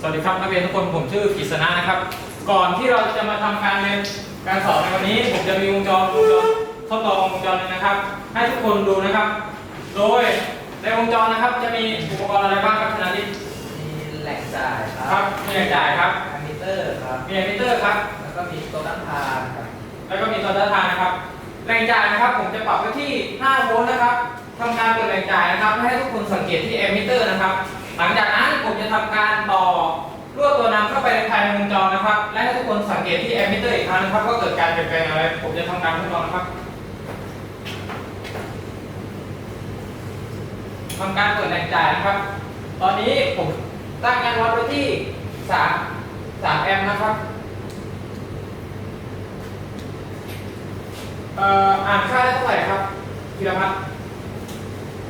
สวัสดีครับนักเรียนทุกคนผมชื่อกฤษณะนะครับ ก่อนที่เราจะมาทำการเรียนการสอนในวันนี้ ผมจะมีวงจรวงจรทดลองวงจรหนึงนะครับ ให้ทุกคนดูนะครับ โดยในวงจรนะครับ จะมีอุปกรณ์อะไรบ้างครับชนะทิพย์มีแหล่งจ่ายคครัรับบมีแรงจ่ายครับแอมมิเตอร์ครับมีแอมมิเตอร์ครับ แล้วก็มีตัวต้านทานครับแล้วก็มีตัวต้านทานนะครับแรงจ่ายนะครับ ผมจะปรับไว้ที่5โวลต์นะครับทำการเปิดแรงจ่ายนะครับให้ทุกคนสังเกตที่แอมมิเตอร์นะครับ หลังจากนั้นผมจะทำการต่อลวดตัวนำเข้าไปในภายในวงจรนะครับ และให้ทุกคนสังเกตที่แอมมิเตอร์อีกครั้งนะครับว่าเกิดการเปลี่ยนแปลงอะไร ผมจะทำการทดลองนะครับทำการเปิดแรงจ่ายนะครับ ตอนนี้ผมตั้งการวัดไว้ที่ 3 3 แอมป์นะครับเอ่ออ่านค่าได้เท่าไหร่ครับธีรพัฒน์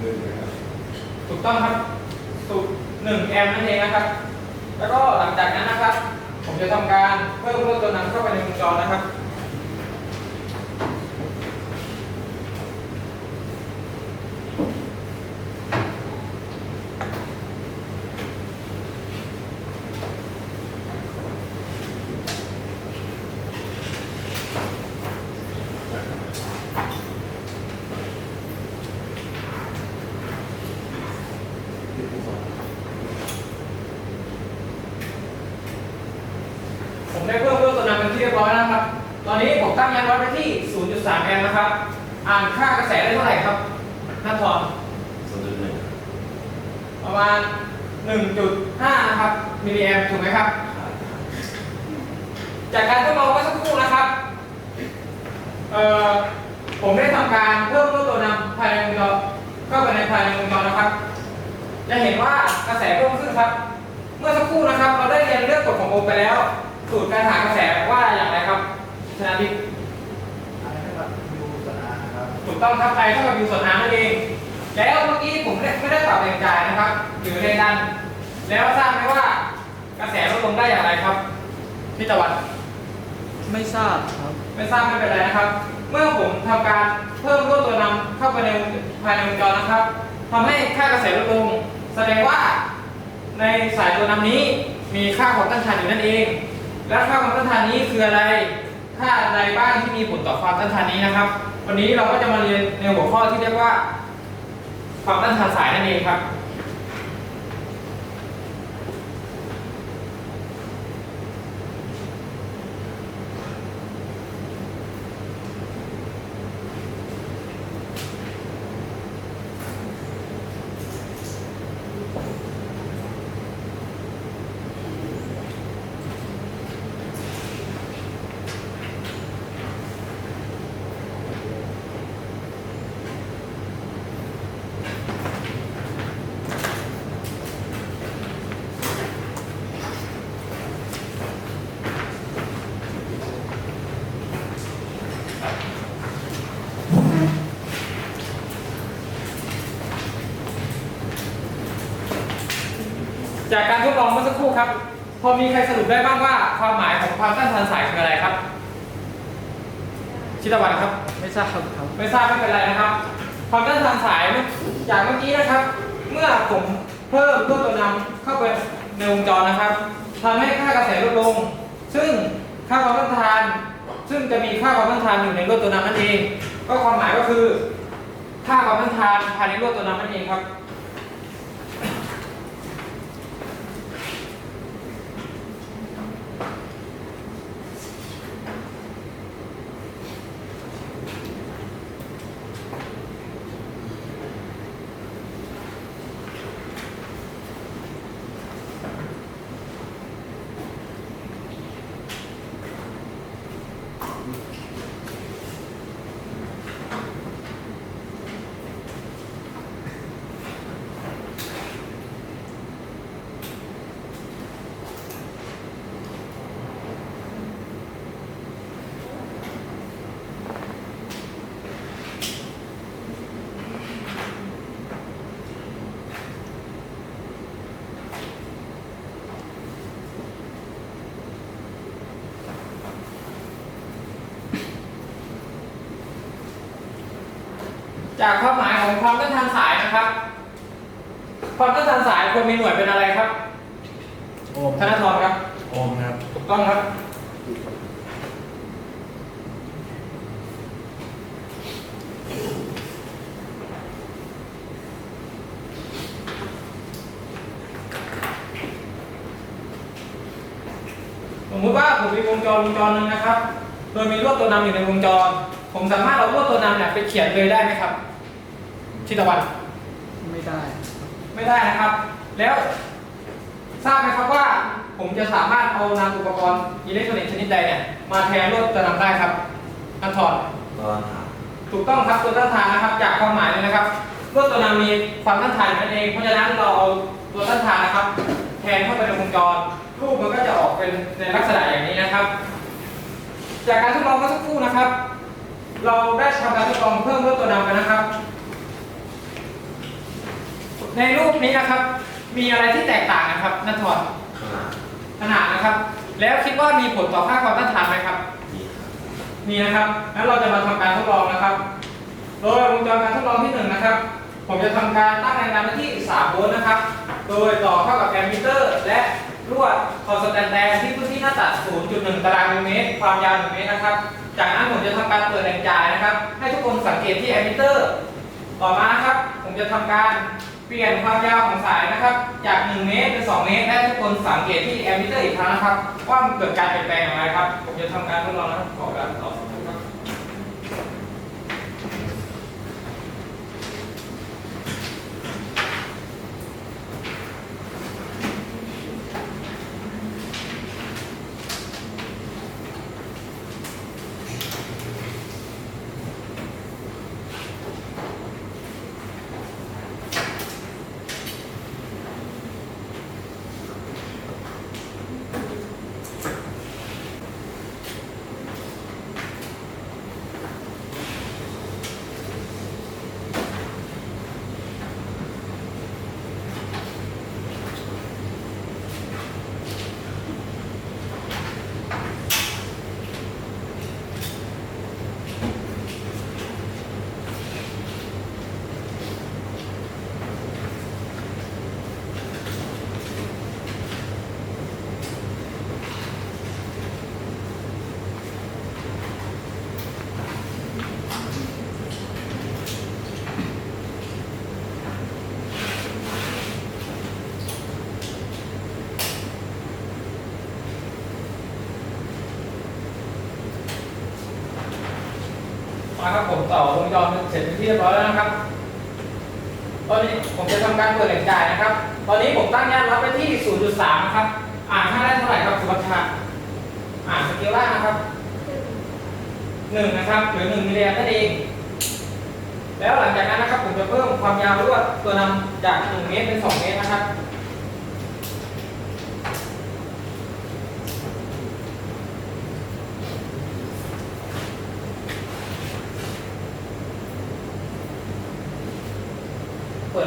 หนึ่งนะครับถูกต้องครับ สูตรหนึ่งแอมป์นั่นเองนะครับ แล้วก็หลังจากนั้นนะครับ ผมจะทำการเพิ่มลดตัวน้ำเข้าไปในวงจรนะครับ ที่ผู้สอน ผมได้เพิ่มลวดตัวนำเป็นที่เรียบร้อยแล้วนะครับ ตอนนี้ผมตั้งยันวัดไว้ที่ 0.3 แอมป์นะครับ อ่านค่ากระแสได้เท่าไหร่ครับท่านทอน สองจุดหนึ่ง ประมาณ 1.5 นะครับมิลลิแอมป์ถูกไหมครับ จากการทดลองเมื่อสักครู่นะครับ เอ่อผมได้ทำการเพิ่มลวดตัวนำภายในวงจรเข้าไปในภายในวงจรนะครับ จะเห็นว่ากระแสเพิ่มขึ้นครับ เมื่อสักครู่นะครับ เราได้เรียนเรื่องกฎของโอห์มไปแล้ว สูตรการหากระแสว่าอย่างไรครับชนะทิพย์อันนี้นะครับยูสนานะครับถูกต้องครับไอเท่ากับยูส่วนอาร์นั่นเอง แล้วเมื่อกี้ผมไม่ได้ไม่ได้ปรับแรงจ่ายนะครับหรือแรงดัน แล้วทราบไหมว่ากระแสลดลงได้อย่างไรครับพี่ตะวัน ไม่ทราบครับ ไม่ทราบไม่เป็นไรนะครับ เมื่อผมทำการเพิ่มลวดตัวนำเข้าไปในภายในวงจรนะครับทำให้ค่ากระแสลดลง แสดงว่าในสายตัวนำนี้มีค่าความต้านทานอยู่นั่นเอง และค่าความต้านทานนี้คืออะไร ค่าอะไรบ้างที่มีผลต่อความต้านทานนี้นะครับ วันนี้เราก็จะมาเรียนในหัวข้อที่เรียกว่า ความต้านทานสายนั่นเองครับ กการทดลองเมื่อสักครู่ครับ พอมีใครสรุปได้บ้างว่า ความหมายของความต้านทานสายคืออะไรครับ ชิตวันครับ ไม่ทราบครับ ไม่ทราบไม่เป็นไรนะครับ ความต้านทานสายจากเมื่อกี้นะครับ เมื่อผมเพิ่มลวดตัวนำเข้าไปในวงจรนะครับทำให้ค่ากระแสลดลง ซึ่งค่าความต้านทาน ซึ่งจะมีค่าความต้านทานอยู่ในลวดตัวนำนั่นเอง ก็ความหมายก็คือ ค่าความต้านทานภายในลวดตัวนำนั่นเองครับ จากความหมายของความต้านทานสายนะครับ ความต้านทานสายควรมีหน่วยเป็นอะไรครับ โอมธนาธรครับ โอมครับ ถูกต้องครับ สมมติว่าผมมีวงจรวงจรหนึ่งนะครับ โดยมีลวดตัวนำอยู่ในวงจร ผมสามารถเอาลวดตัวนำเนี่ยไปเขียนเลยได้ไหมครับ ชิตวันไม่ได้ ไม่ได้นะครับ แล้วทราบไหมครับว่าผมจะสามารถเอานำอุปกรณ์อิเล็กทรอนิกส์ชนิดใดเนี่ยมาแทนลวดตัวนำได้ครับนันทอนตอนหาถูกต้องครับตัวต้านทานนะครับ จากความหมายเลยนะครับลวดตัวนำมีความต้านทานอยู่นั่นเองเพราะฉะนั้นเราเอาตัวต้านทานนะครับ แทนเข้าไปในวงจรรูปมันก็จะออกเป็นในลักษณะอย่างนี้นะครับ จากการทดลองเมื่อสักครู่นะครับ เราได้ทำการทดลองเพิ่มลวดตัวนำไปนะครับ ในรูปนี้นะครับ มีอะไรที่แตกต่างนะครับนัทถอนขนาดขนาดนะครับ แล้วคิดว่ามีผลต่อค่าความต้านทานไหมครับดีครับมีนะครับแล้วเราจะมาทำการทดลองนะครับ โดยวงจรการทดลองที่หนึ่งนะครับ ผมจะทำการตั้งแรงดันไว้ที่ 3 โวลต์นะครับ โดยต่อเข้ากับแอมมิเตอร์ และลวดคอนสแตนแดนที่พื้นที่หน้าตัด 0.1 ตารางมิลลิเมตร ความยาว 1 เมตรนะครับ จากนั้นผมจะทำการเปิดแรงจ่ายนะครับ ให้ทุกคนสังเกตที่แอมมิเตอร์ ต่อมานะครับ ผมจะทำการ เปลี่ยนความยาวของสายนะครับ จาก 1 เมตรเป็น 2 เมตร และทุกคนสังเกตที่แอมมิเตอร์อีกครั้งนะครับ ว่ามันเกิดการเปลี่ยนแปลงอย่างไรครับ ผมจะทำการทดลองนะครับขอการต่อ ต่อวงจรเสร็จเป็นที่เรียบร้อยแล้วนะครับ ตอนนี้ผมจะทำการเปิดแหล่งจ่ายนะครับ ตอนนี้ผมตั้งย่านรับไปที่ 0.3 นะครับ อ่านค่าได้เท่าไหร่ครับสุวัชชาอ่านสเกลล่านะครับ1นะครับหรือ1มิลลิแอมนั่นเองแล้วหลังจากนั้นนะครับผมจะเพิ่มความยาวลวดตัวนำจาก1เมตรเป็น2เมตรนะครับ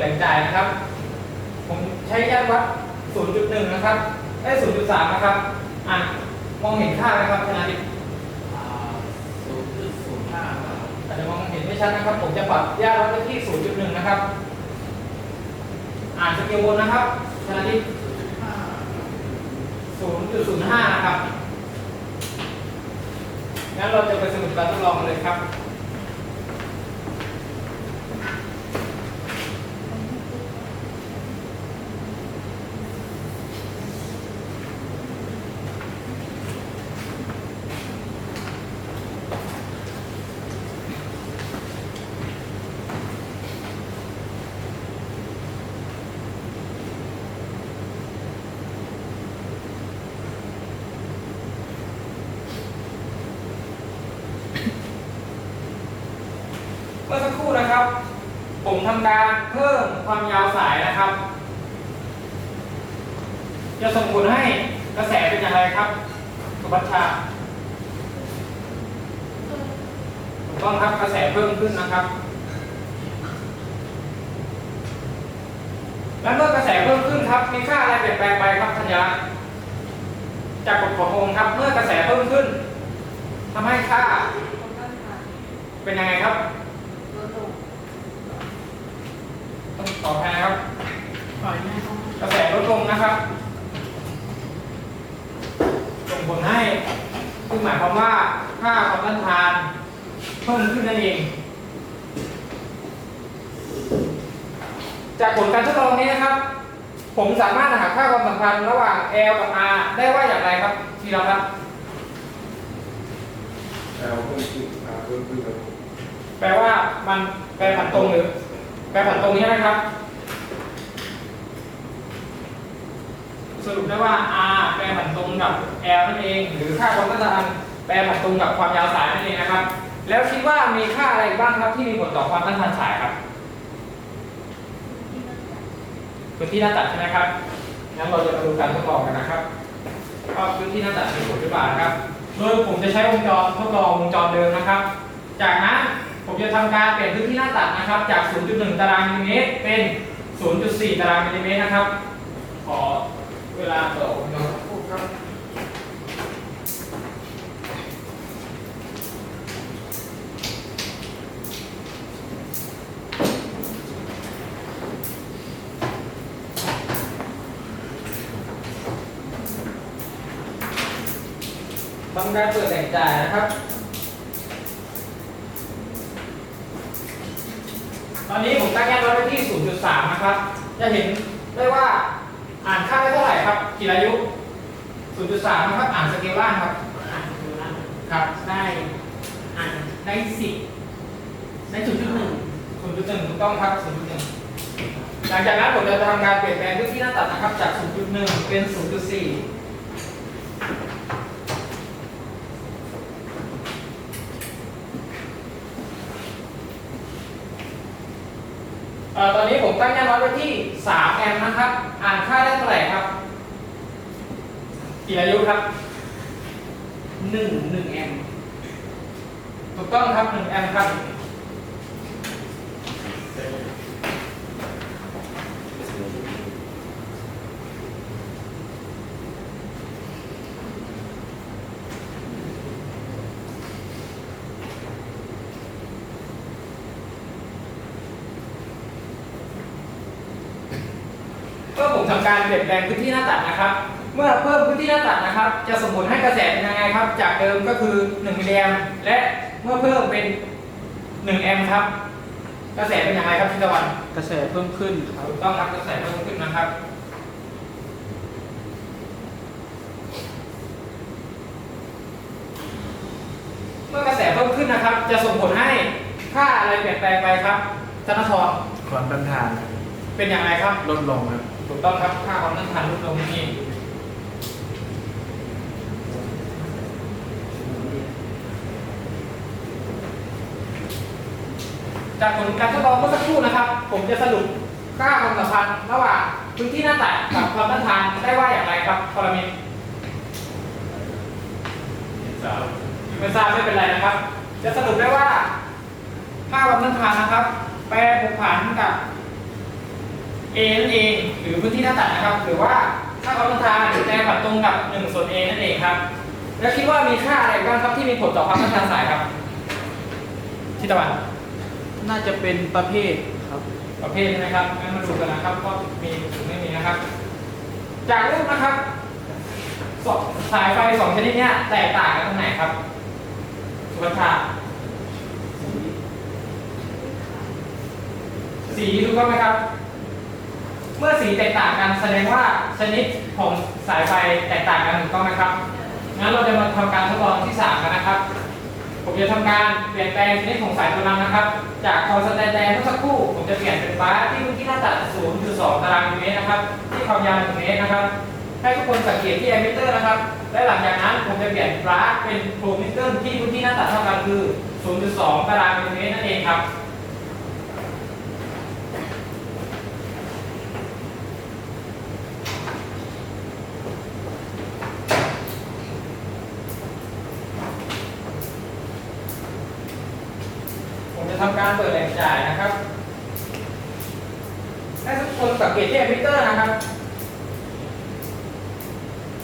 แหล่งจ่ายนะครับ ผมใช้ย่านวัด 0.1 นะครับ ได้ 0.3 นะครับ อะ มองเห็นค่าไหมครับชนะทิพย์ศูนย์จุดศูนย์ห้าครับอาจจะมองเห็นไม่ชัดนะครับ ผมจะปรับย่านวัดไปที่ 0.1 นะครับ อ่านสเกลบนนะครับชนะทิพย์0.05 นะครับ งั้นเราจะไปสรุปการทดลองกันเลยครับ เมื่อสักครู่นะครับ ผม ทำการเพิ่มความยาวสายนะครับ จะส่งผลให้กระแสเป็นอย่างไรครับสุบัชชาถูกต้องครับกระแสเพิ่มขึ้นนะครับ และเมื่อกระแสเพิ่มขึ้นครับมีค่าอะไรเปลี่ยนแปลงไปครับธัญญาจากกฎขององค์ครับ เมื่อกระแสเพิ่มขึ้นทำให้ค่า เป็นยังไงครับ ต้องขออภัยนะครับปล่อยแม่ต้องกระแสลดลงนะครับส่งผลให้คือหมายความว่าค่าความต้านทานเพิ่มขึ้นนั่นเอง จากผลการทดลองนี้นะครับ ผมสามารถหาค่าความสัมพันธ์ระหว่าง L กับ R ได้ว่าอย่างไรครับทีเราครับแล้วเพิ่มขึ้นอ่าเพิ่มขึ้นครับแปลว่ามันแปรผันตรงหรือ แปรผันตรงนี้นะครับ สรุปได้ว่า R แปรผันตรงกับ L นั่นเอง หรือค่าความต้านทานแปรผันตรงกับความยาวสายนั่นเองนะครับ แล้วคิดว่ามีค่าอะไรบ้างครับที่มีผลต่อความต้านทานสายครับพื้นที่หน้าตัดใช่ไหมครับงั้นเราจะมาดูการทดลองกันนะครับว่าพื้นที่หน้าตัดมีผลหรือเปล่านะครับ โดยผมจะใช้วงจรทดลองวงจรเดิมนะครับ จากนั้น ผมจะทำการเปลี่ยนพื้นที่หน้าตัดนะครับ จาก 0.1 ตารางมิลลิเมตร เป็น 0.4 ตารางมิลลิเมตรนะครับ ขอเวลาต่อวงจรสักครู่ครับทำการเปิดแหล่งจ่ายนะครับ 3นะครับ จะเห็นได้ว่าอ่านค่าได้เท่าไหร่ครับกี่อายุ 0.3นะครับอ่านสเกลล่างครับอ่านสเกลล่างครับได้อ่านได้สิได้จุดหนึ่ง0.1ถูกต้องครับ0.1หลังจากนั้นผมจะทำการเปลี่ยนแปลงพื้นที่หน้าตัดนะครับจาก 0.1 เป็น 0.4 3 แอมป์นะครับ อ่านค่าได้เท่าไหร่ครับ กี่อายุครับหนึ่งหนึ่งแอมป์ถูกต้องครับ 1 แอมป์ครับ เมื่อผมทำ การเปลี่ยนแปลงพื้นที่หน้าตัดนะครับ เมื่อเพิ่มพื้นที่หน้าตัดนะครับ จะส่งผลให้กระแสเป็นยังไงครับ จากเดิมก็คือ1มิลลิแอมป์และเมื่อเพิ่มเป็น1แอมป์ครับ กระแสเป็นยังไงครับทิตวันกระแสเพิ่มขึ้นครับถูกต้องครับกระแสเพิ่มขึ้นนะครับเมื่อกระแสเพิ่มขึ้นนะครับ จะส่งผลให้ค่าอะไรเปลี่ยนแปลงไปครับธนทรความต้านทาน เป็นอย่างไรครับ ลดลงครับ ถูกต้องครับ ค่าความต้านทานลดลงนี่จากผลการทดลองเมื่อสักครู่นะครับ ผมจะสรุปค่าความสัมพันธ์ระหว่างพื้นที่หน้าตัดกับความต้านทานได้ว่าอย่างไรครับปรมินทร์สามไม่ทราบไม่เป็นไรนะครับ จะสรุปได้ว่าค่าความต้านทานนะครับ แปรผกผันกับ A นั่นเองหรือพื้นที่หน้าตัดนะครับ หรือว่าค่าความต้านทานแปรผันตรงกับ1ส่วน A นั่นเองครับ แล้วคิดว่ามีค่าอะไรบ้างครับที่มีผลต่อความต้านทานสายครับทิตะวันน่าจะเป็นประเภทครับ ประเภทใช่ไหมครับงั้นมาดูกันนะครับว่ามีหรือไม่มีนะครับ จากรูปนะครับสองสายไฟสองชนิดเนี้ยแตกต่างกันตรงไหนครับสุวัชชาสีถูกต้องไหมครับ เมื่อสีแตกต่างกันแสดงว่าชนิดของสายไฟแตกต่างกันถูกต้องไหมครับ งั้นเราจะมาทำการทดลองที่ 3 กันนะครับ ผมจะทำการเปลี่ยนแปลงชนิดของสายตัวนั้นะครับ จากคอสแตนแดนเมื่อสักครู่ ผมจะเปลี่ยนเป็นฟ้าที่พื้นที่หน้าตัด 0.2 ตารางเมตรนะครับ ที่ความยาว1เมตรนะครับ ให้ทุกคนสังเกตที่แอมมิเตอร์นะครับ และหลังจากนั้นผมจะเปลี่ยนฟ้าเป็นโพรมิเตอร์ที่พื้นที่หน้าตัดเท่ากันคือ 0.2 ตารางเมตรนั่นเองครับ ผมจะทำการ เปิดแหล่งจ่ายนะครับให้ทุกคนสังเกตที่แอมมิเตอร์นะครับ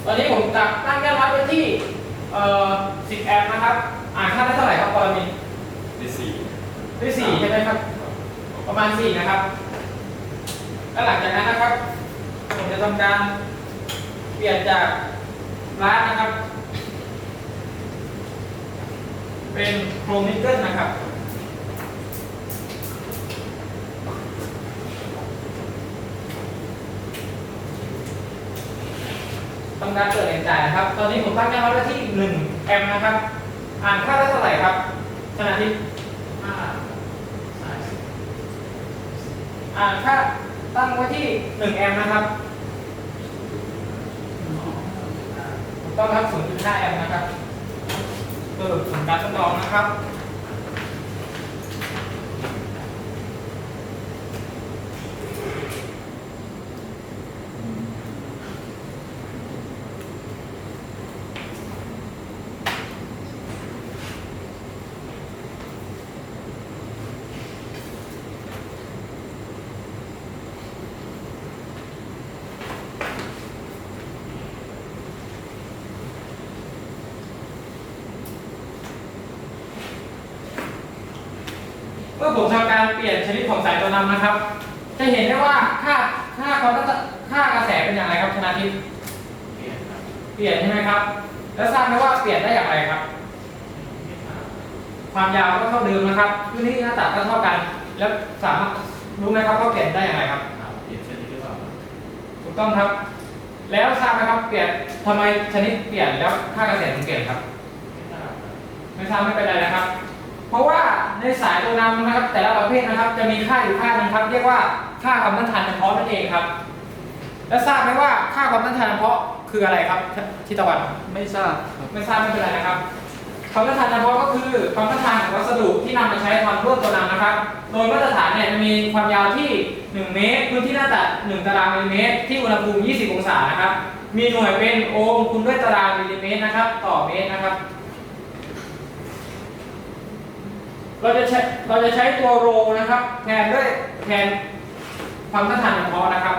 ตอนนี้ผมจับตั้งแก้ววัดไว้ที่เอ่อ10แอมป์นะครับ อ่านค่าได้เท่าไหร่ครับปรมินทร์ที่สี่ได้4ใช่ไหมครับ ประมาณ4นะครับ แล้วหลังจากนั้นนะครับ ผมจะทำการเปลี่ยนจากร้านนะครับ เป็นโครนิกเกิลนะครับ ทำการเปิดแรงจ่ายนะครับ ตอนนี้ผมตั้งแนวไว้ที่1แอมป์นะครับ อ่านค่าได้เท่าไหร่ครับขณะที่ห้าสายอ่านค่าตั้งไว้ที่1แอมป์นะครับต้องรับ0.5แอมป์นะครับเปิดผลการทดลองนะครับ การเปลี่ยนชนิดของสายตัวนำนะครับ จะเห็นได้ว่าค่าค่าความค่ากระแสเป็นอย่างไรครับชนาทิพย์เปลี่ยนครับเปลี่ยนใช่ไหมครับ แล้วทราบไหมว่าเปลี่ยนได้อย่างไรครับไม่ทราบความยาวก็เท่าเดิมนะครับพื้นที่หน้าตัดก็เท่ากัน แล้วสามารถรู้ไหมครับว่าเปลี่ยนได้อย่างไรครับครับเปลี่ยนชนิดหรือเปล่าครับถูกต้องครับ แล้วทราบไหมครับเปลี่ยนทำไมชนิดเปลี่ยนแล้วค่ากระแสถึงเปลี่ยนครับ ไม่ทราบครับไม่ทราบไม่เป็นไรนะครับเพราะว่า ในสายตัวนำนะครับ แต่ละประเภทนะครับ จะมีค่าอยู่ค่าหนึงครับ เรียกว่าค่าความต้านทานเฉพาะนั่นเองครับ แล้วทราบไหมว่าค่าความต้านทานเฉพาะคืออะไรครับทิตะวันไม่ทราบครับไม่ทราบไม่เป็นไรนะครับความต้านทานเฉพาะก็คือความต้านทานของวัสดุที่นำมาใช้ทำร่วมตัวนำนะครับ โดยมาตรฐานเนี่ยจะมีความยาวที่ 1 เมตรพื้นที่หน้าตัด 1 ตารางมิลลิเมตร ที่อุณหภูมิ 20 องศานะครับมีหน่วยเป็นโอห์มคูณด้วยตารางมิลลิเมตรนะครับ ต่อเมตรนะครับ เราจะใช้เราจะใช้ตัวโรนะครับ แทนด้วยแทนความต้านทานเฉพาะนะครับ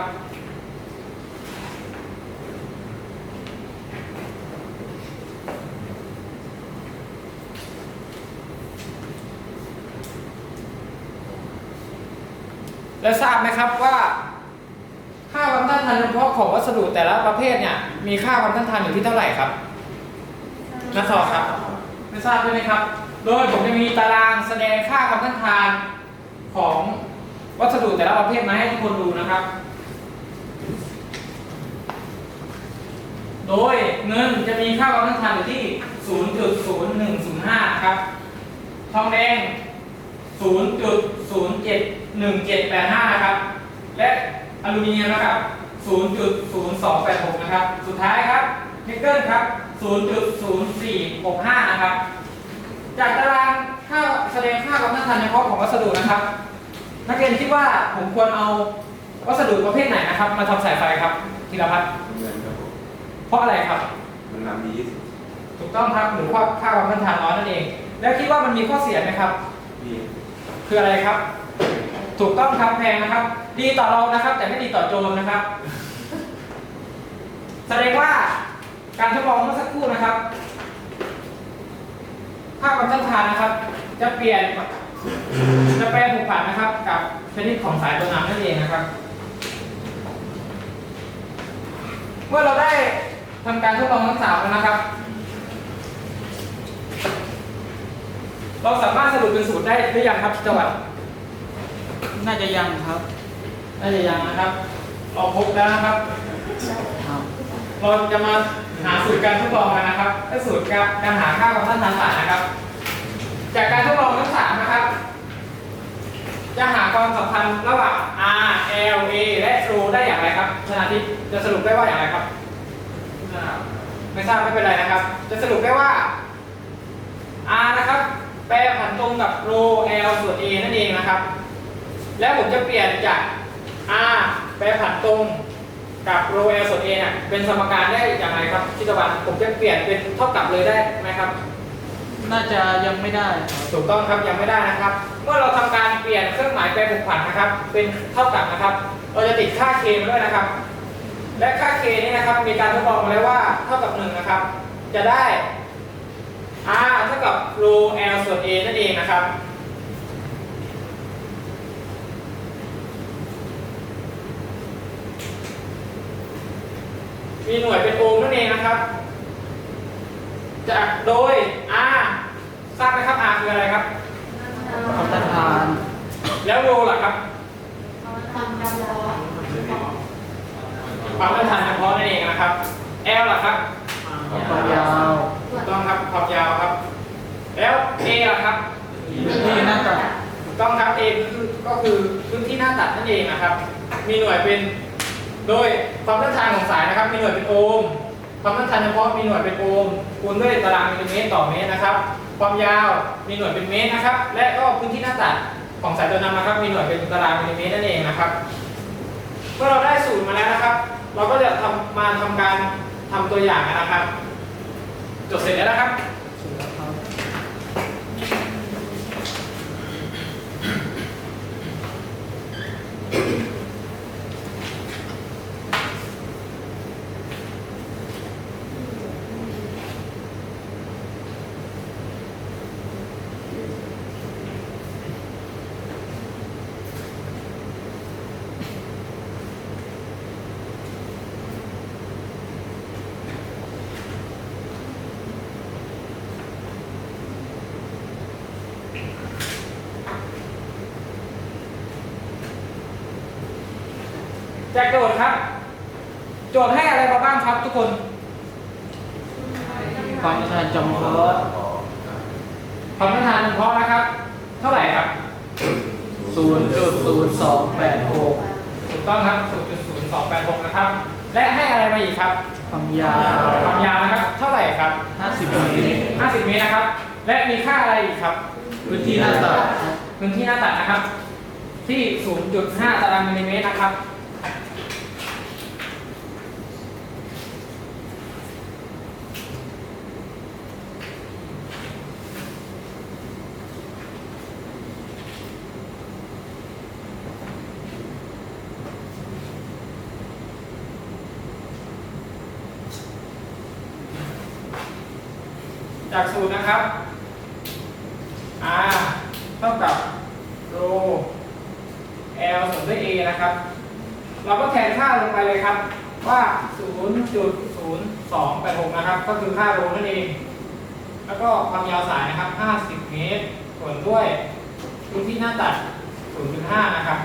แล้วทราบไหมครับว่า ค่าความต้านทานเฉพาะของวัสดุแต่ละประเภทเนี่ยมีค่าความต้านทานอยู่ที่เท่าไหร่ครับนักสอบครับไม่ทราบใช่ไหมครับ โดยผมจะมีตารางแสดงค่าความต้านทานของวัสดุแต่ละประเภทมาให้ทุกคนดูนะครับ โดยเงินจะมีค่าความต้านทานอยู่ที่ 0.0105 ครับ ทองแดง 0.071785 นะครับ และอลูมิเนียมนะครับ 0.0286 นะครับ สุดท้ายครับนิกเกิลครับ 0.0465 นะครับ จากตารางค่าแสดงค่าความต้านทานเฉพาะของวัสดุนะครับ นักเรียนคิดว่าผมควรเอาวัสดุประเภทไหนนะครับ มาทำสายไฟครับธีรพัฒน์เงินครับผมเพราะอะไรครับ มันนำดีที่สุดถูกต้องครับหรือว่าค่าความต้านทานน้อยนั่นเอง แล้วคิดว่ามันมีข้อเสียไหมครับดีคืออะไรครับ ถูกต้องครับแพงนะครับ ดีต่อเรานะครับ แต่ไม่ดีต่อโจรนะครับ แสดงว่าการทดลองเมื่อสักครู่นะครับ ค่าความต้านทานนะครับ จะเปลี่ยนจะแปรผูกผันนะครับ กับชนิดของสายตัวนำนั่นเองนะครับ เมื่อเราได้ทำการทดลองทั้งสามแล้วนะครับ เราสามารถสรุปเป็นสูตรได้หรือยังครับจังหวัดน่าจะยังครับ น่าจะยังนะครับ เราพบแล้วนะครับครับ เราจะมาหาสูตรการทดลองกันนะครับและสูตรการการหาค่าความต้านทานสายนะครับ จากการทดลองทั้งสามนะครับ จะหาความสัมพันธ์ระหว่าง R L A และ ρ ได้อย่างไรครับชนาทิพย์จะสรุปได้ว่าอย่างไรครับ ไม่ทราบไม่เป็นไรนะครับ จะสรุปได้ว่า R นะครับ แปรผันตรงกับ ρ L ส่วน A นั่นเองนะครับ แล้วผมจะเปลี่ยนจาก R แปรผันตรง กับ ρ L ส่วน A เนี่ยเป็นสมการได้อย่างไรครับชิตวันผมจะเปลี่ยนเป็นเท่ากับเลยได้ไหมครับน่าจะยังไม่ได้ครับถูกต้องครับยังไม่ได้นะครับ เมื่อเราทำการเปลี่ยนเครื่องหมายแปรผกผันนะครับ เป็นเท่ากับนะครับ เราจะติดค่า k มาด้วยนะครับ และค่า k นี้นะครับมีการทดลองมาแล้วว่าเท่ากับ1นะครับ จะได้ r เท่ากับ ρ l ส่วน a นั่นเองนะครับ มีหน่วยเป็นโอห์มนั่นเองนะครับ จากโดย R ทราบไหมครับ R คืออะไรครับความต้านทาน แล้วโรล่ะครับความจำลองความต้านทานเฉพาะนั่นเองนะครับ L ล่ะครับความยาวถูกต้องครับความยาวครับ แล้ว A ล่ะครับพื้นที่หน้าตัดถูกต้องครับ A คือก็คือพื้นที่หน้าตัดนั่นเองนะครับ มีหน่วยเป็นโดย ความต้านทานของสายนะครับมีหน่วยเป็นโอห์มความต้านทานเฉพาะมีหน่วยเป็นโอห์มคูณด้วยตารางมิลลิเมตรต่อเมตรนะครับ ความยาวมีหน่วยเป็นเมตรนะครับ และก็พื้นที่หน้าตัดของสายตัวนำนะครับ มีหน่วยเป็นตารางมิลลิเมตรนั่นเองนะครับ เมื่อเราได้สูตรมาแล้วนะครับ เราก็จะทำมาทำการทำตัวอย่างนะครับ จดเสร็จแล้วนะครับ แจกโจทย์ครับ โจทย์ให้อะไรมาบ้างครับทุกคนความต้านทานจำเพาะความต้านทานเฉพาะนะครับ เท่าไหร่ครับศูนย์จุดศูนย์สองแปดหกถูกต้องครับ0.0286นะครับ และให้อะไรมาอีกครับความยาวความยาวนะครับ เท่าไหร่ครับห้าสิบเมตร50เมตรนะครับ และมีค่าอะไรอีกครับ พื้นที่หน้าตัดพื้นที่หน้าตัดนะครับ ที่ 0.5 ตารางมิลลิเมตรนะครับ จากสูตรนะครับ R เท่ากับ rho L ส่วนด้วย A นะครับ เราก็แทนค่าลงไปเลยครับ ว่า 0.0286 นะครับ ก็คือค่าโรนั่นเอง แล้วก็ความยาวสายนะครับ 50 เมตรส่วนด้วยพื้นที่หน้าตัด 0.5 นะครับ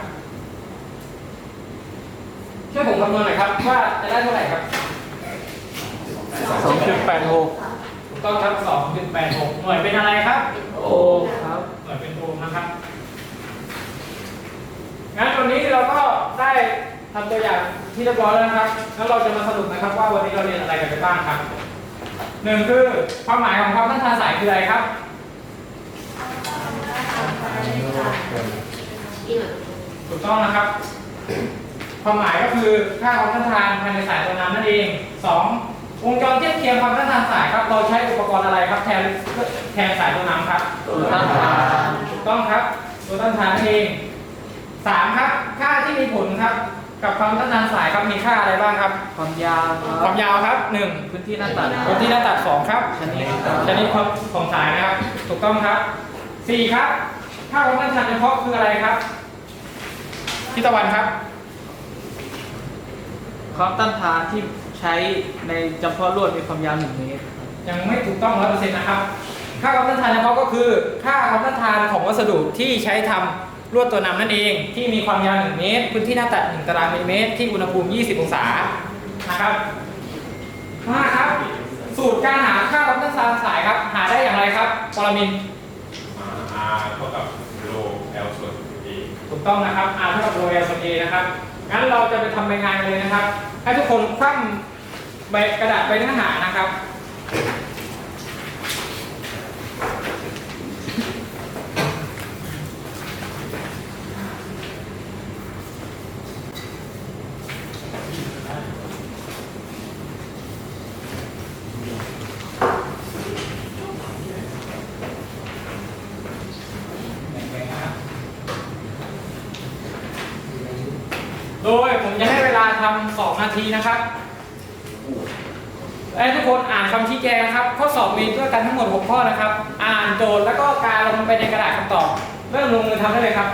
ช่วยผมคำนวณหน่อยครับ ว่าจะได้เท่าไหร่ครับ 2.86 สองจุดแปดหกถูกต้องครับ2.86หน่วยเป็นอะไรครับโอครับหน่วยเป็นโอห์มนะครับ งั้นวันนี้เราก็ได้ทำตัวอย่างที่เรียบร้อยแล้วนะครับแล้วเราจะมาสรุปนะครับว่าวันนี้เราเรียนอะไรกันไปบ้างครับหนึ่งคือความหมายของความต้านทานสายคืออะไรครับอีกหน่อยถูกต้องนะครับ ความหมายก็คือค่าความต้านทานภายในสายตัวน้ำนั่นเองสอง วงจรเทียบเคียงความต้านทานสายครับ เราใช้อุปกรณ์อะไรครับ แทนแทนสายตัวน้ำครับ ตัวต้านทานถูกต้องครับ ตัวต้านทานนั่นเองสามครับ ค่าที่มีผลครับ กับความต้านทานสายครับมีค่าอะไรบ้างครับ ความยาวคควารับมยาวครับหนึ่งพื้นที่หน้าตัดพื้นที่หน้าตัดสองครับชนิดครับชนิดของของสายนะครับ ถูกต้องครับสี่ครับ ค่าความต้านทานเฉพาะคืออะไรครับพี่ตะวันครับความต้านทานที่ ใช้ในจำเพาะลวดมีความยาวหนึ่งเมตรครับยังไม่ถูกต้องร้อยเปอร์เซ็นต์นะครับ ค่าความต้านทานเฉพาะก็คือ ค่าความต้านทานของวัสดุที่ใช้ทำลวดตัวนำนั่นเอง ที่มีความยาว 1 เมตร พื้นที่หน้าตัด 1 ตารางมิลลิเมตร ที่อุณหภูมิ 20 องศา นะครับห้าครับ สูตรการหาค่าความต้านทานสายครับ หาได้อย่างไรครับปรมินทร์ R เท่ากับโล L ส่วน A ถูกต้องนะครับ R เท่ากับโรเอลส่วน A นะครับ งั้นเราจะไปทำใบงานกันเลยนะครับ ให้ทุกคนคว่ำ ใบกระดาษใบเนื้อหานะครับ โดยผมจะให้เวลาทำสองนาทีนะครับให้ทุกคนอ่านคำชี้แจ งนะครับ ข้อสอบมีด้วยกันทั้งหมด 6 ข้อนะครับ อ่านโจทย์แล้วก็การลงไปในกระดาษคำตอบ เริ่มลงมือทำได้เลยครับ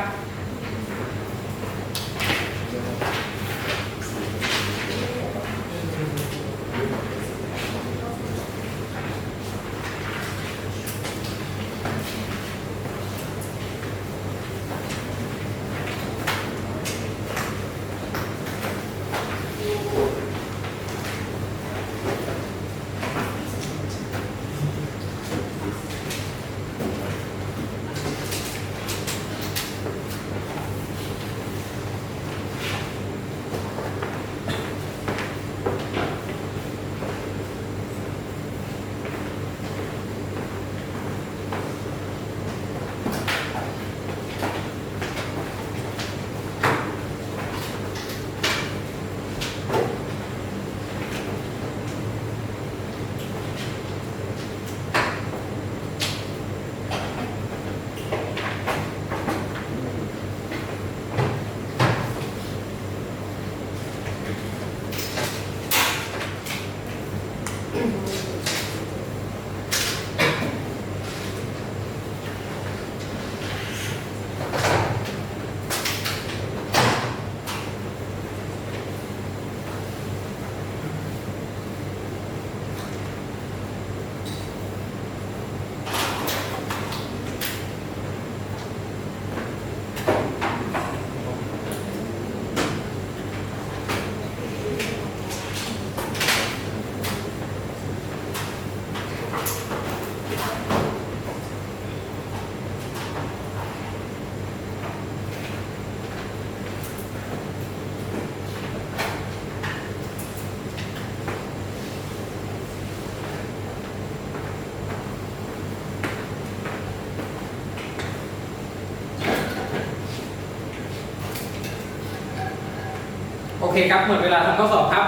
คครับหมดเวลาทำข้อสอบครับ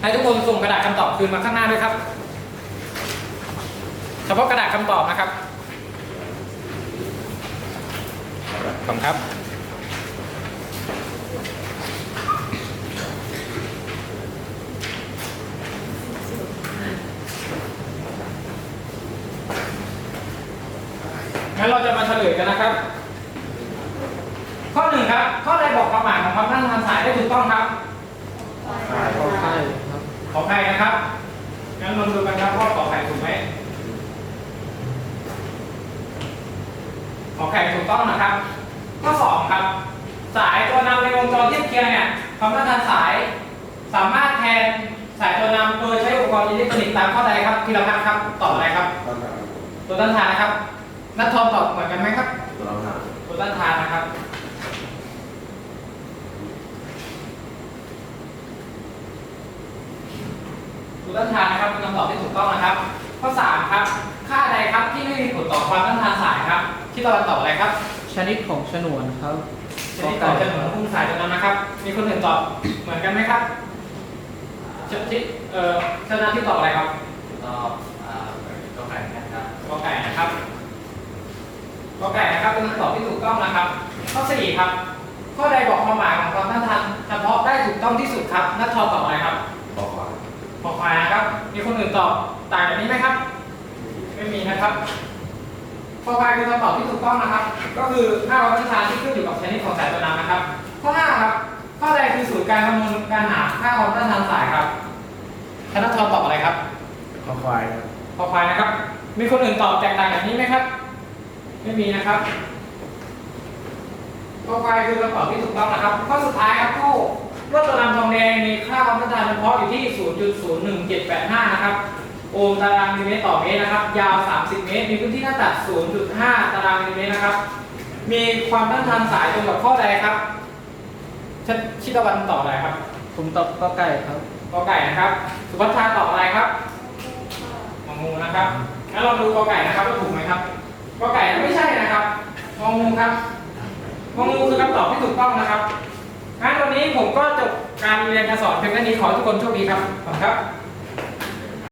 ให้ทุกคนส่งกระดาษคำตอบคืนมาข้างหน้าด้วยครับ เฉพาะกระดาษคำตอบนะครับขอบคุณครับงั้นเราจะมาเฉลยกันนะครับ ข้อหนึ่งครับ ข้อใดบอกความหมายของความต้านทานสายได้ถูกต้องครับใช่ครับขอไข่นะครับงั้นลองดูกันครับว่าขอไข่ถูกไหมขอไข่ถูกต้องนะครับ ข้อสองครับ สายตัวนำในวงจรเทียบเคียงเนี่ยความต้านทานสาย สามารถแทนสายตัวนำโดยใช้อุปกรณ์อิเล็กทรอนิกส์ตามข้อใดครับธีรพัฒน์ครับตอบอะไรครับตัวต้านทานนะครับนัททอนตอบเหมือนกันไหมครับตัวต้านทานนะครับ ตัวต้านทานนะครับเป็นคำตอบที่ถูกต้องนะครับ ข้อสามครับ ค่าใดครับที่ไม่มีผลต่อความต้านทานสายครับ ที่เราตอบอะไรครับ ชนิดของฉนวนครับชนิดต่อจะหนุนหุ้มสายตัวนั้นนะครับ มีคนอื่นตอบเหมือนกันไหมครับชนิดเอ่อชนะที่ตอบอะไรครับ ตอบอ่าตัวไข่นะครับกอไก่นะครับกอไก่นะครับเป็นคำตอบที่ถูกต้องนะครับ ข้อสี่ครับ ข้อใดบอกความหมายของความต้านทานเฉพาะได้ถูกต้องที่สุดครับนัททอตอบอะไรครับ ขอควายนะครับ มีคนอื่นตอบต่างจากนี้ไหมครับ ไม่มีนะครับข้อควายคือคำตอบที่ถูกต้องนะครับ ก็คือค่าความต้านทานที่ขึ้นอยู่กับชนิดของสายตัวนำนะครับ ข้อห้าครับ ข้อใดคือสูตรการคำนวณการหาค่าความต้านทานสายครับธนทรตอบอะไรครับขอควายครับขอควายนะครับ มีคนอื่นตอบแตกต่างจากนี้ไหมครับ ไม่มีนะครับข้อควายคือคำตอบที่ถูกต้องนะครับ ข้อสุดท้ายครับคู่ร วดตัวนำทองแดงมีค่าความต้านทานเฉพาะอยู่ที่ 0.01785 นะครับ โอห์มตารางมิลลิเมตรต่อเมตรนะครับ ยาว 30 เมตร มีพื้นที่หน้าตัด 0.5 ตารางมิลลิเมตรนะครับ มีความต้านทานสายตรงกับข้อใดครับชชิตวันตอบอะไรครับ ผมตอบก็ไก่ครับกอไก่นะครับ สุภัทราตอบอะไรครับงองูนะครับงั้นเราดูกอไก่นะครับว่าถูกไหมครับกอไก่ไม่ใช่นะครับงองูครับงองูคือคำตอบที่ถูกต้องนะครับ ครั้งตันนี้ผมก็จบการเรียนการสอนเพียงแค่นี้ขอทุกคนโชคดีครับ ขอบคุณครับ